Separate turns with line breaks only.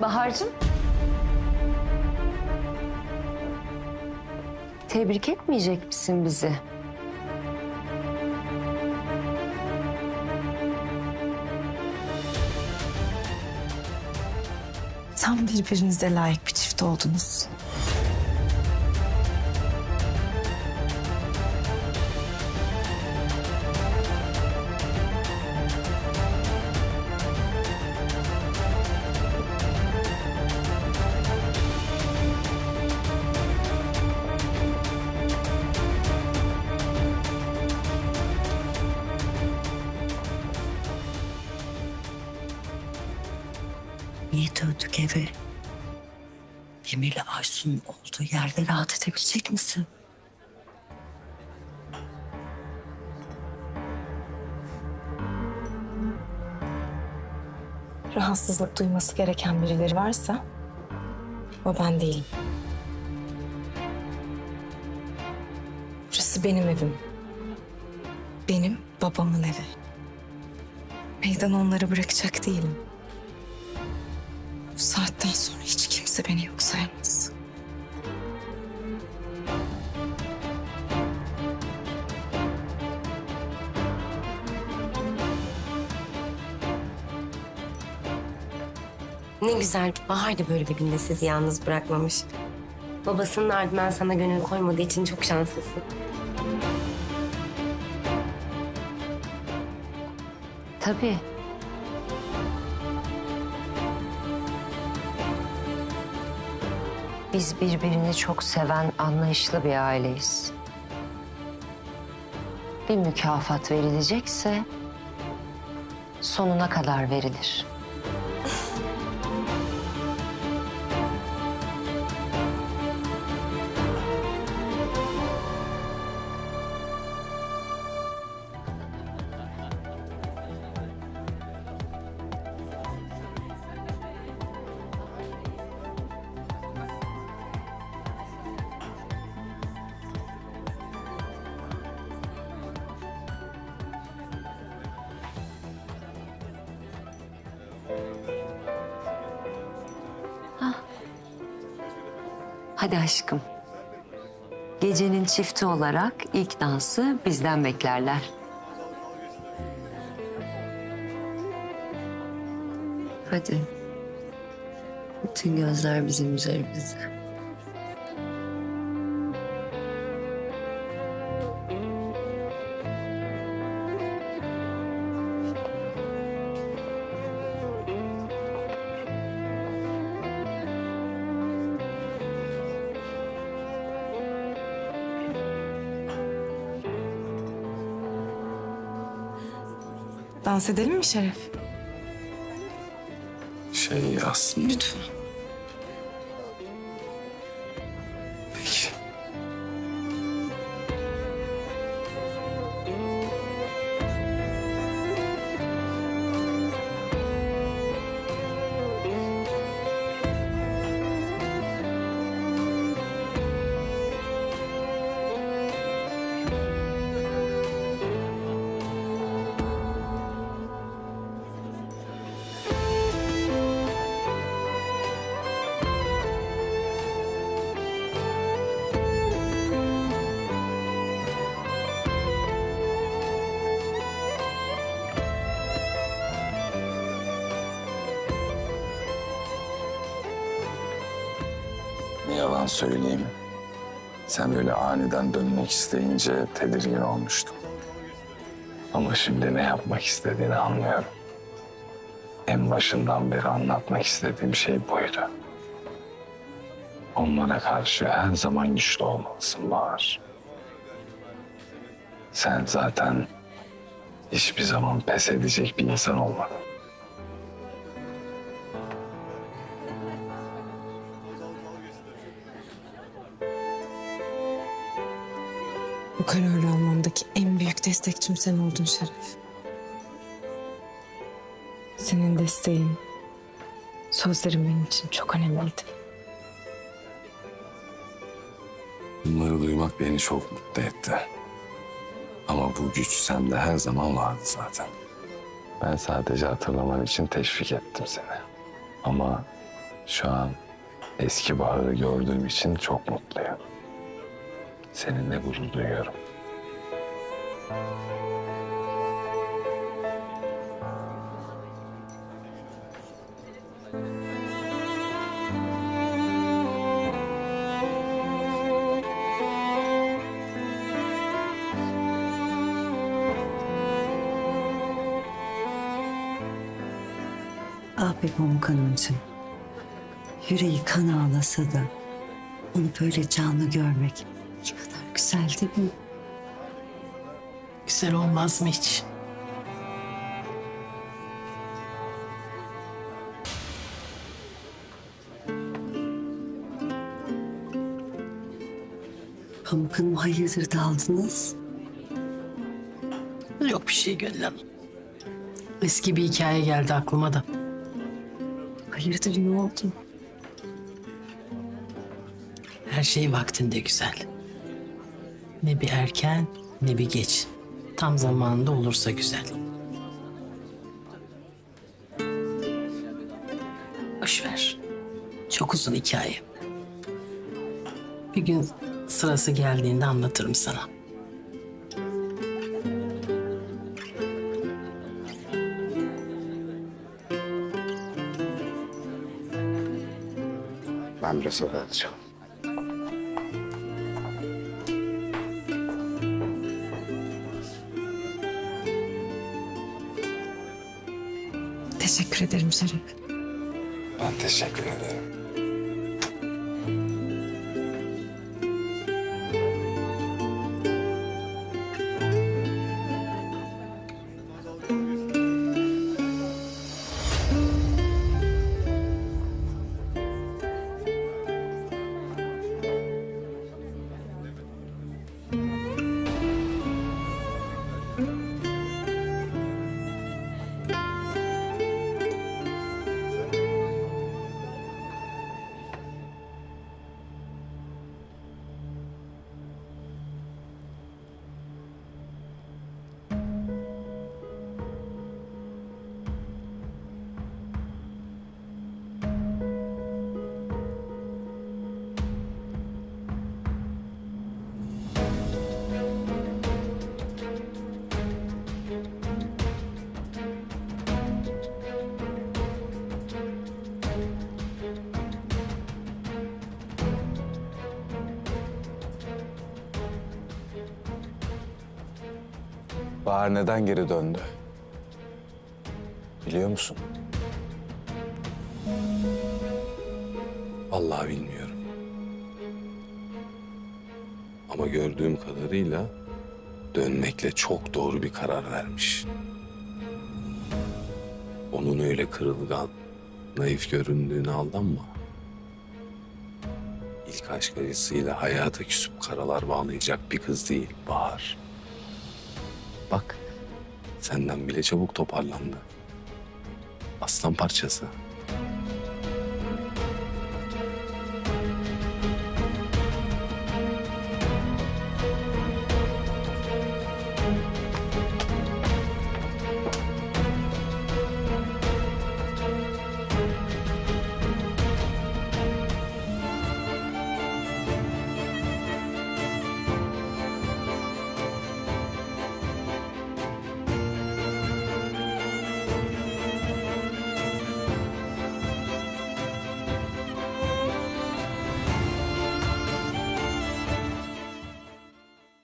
Bahar'cığım. Tebrik etmeyecek misin bizi?
Tam birbirinize layık bir çift oldunuz.
Döndük eve? Emir'le Aysun'un olduğu yerde rahat edebilecek misin?
Rahatsızlık duyması gereken birileri varsa o ben değilim. Burası benim evim. Benim babamın evi. Meydan onlara bırakacak değilim. Saatten sonra hiç kimse beni yok sayamaz.
Ne güzel. Bahar da böyle bir günde sizi yalnız bırakmamış. Babasının ardından sana gönül koymadığı için çok şanslısın.
Tabii. Biz birbirini çok seven, anlayışlı bir aileyiz. Bir mükafat verilecekse sonuna kadar verilir. Hadi aşkım. Gecenin çifti olarak ilk dansı bizden beklerler. Hadi. Bütün gözler bizim üzerimizde.
Dans edelim mi Şeref?
Şey aslında...
Lütfen.
Yalan söyleyeyim. Sen böyle aniden dönmek isteyince tedirgin olmuştum. Ama şimdi ne yapmak istediğini anlıyorum. En başından beri anlatmak istediğim şey buydu. Onlara karşı her zaman güçlü olmalısın Bahar. Sen zaten hiçbir zaman pes edecek bir insan olmadın.
Bu kararı almamdaki en büyük destekçim sen oldun Şeref. Senin desteğin, sözlerin benim için çok önemliydi.
Bunları duymak beni çok mutlu etti. Ama bu güç sende her zaman vardı zaten. Ben sadece hatırlaman için teşvik ettim seni. Ama şu an eski Bahar'ı gördüğüm için çok mutluyum. Seninle gurur duyuyorum.
Be Pamuk Hanımcığım. Yüreği kan ağlasa da onu böyle canlı görmek ne kadar güzel değil mi?
Güzel olmaz mı hiç?
Pamuk Hanım hayırdır daldınız?
Yok bir şey Gönül Hanım. Eski bir hikaye geldi aklıma da.
Hayırdır ne oldu?
Her şey vaktinde güzel. Ne bir erken ne bir geç. Tam zamanında olursa güzel. Boş ver. Çok uzun hikaye. Bir gün sırası geldiğinde anlatırım sana.
Ben biraz hava alacağım.
Teşekkür ederim Şeref.
Ben teşekkür ederim. Bahar neden geri döndü? Biliyor musun?
Vallahi bilmiyorum. Ama gördüğüm kadarıyla dönmekle çok doğru bir karar vermiş. Onun öyle kırılgan, naif göründüğüne aldanma. İlk aşk acısıyla hayata küsüp karalar bağlayacak bir kız değil Bahar. Bak, senden bile çabuk toparlandı. Aslan parçası.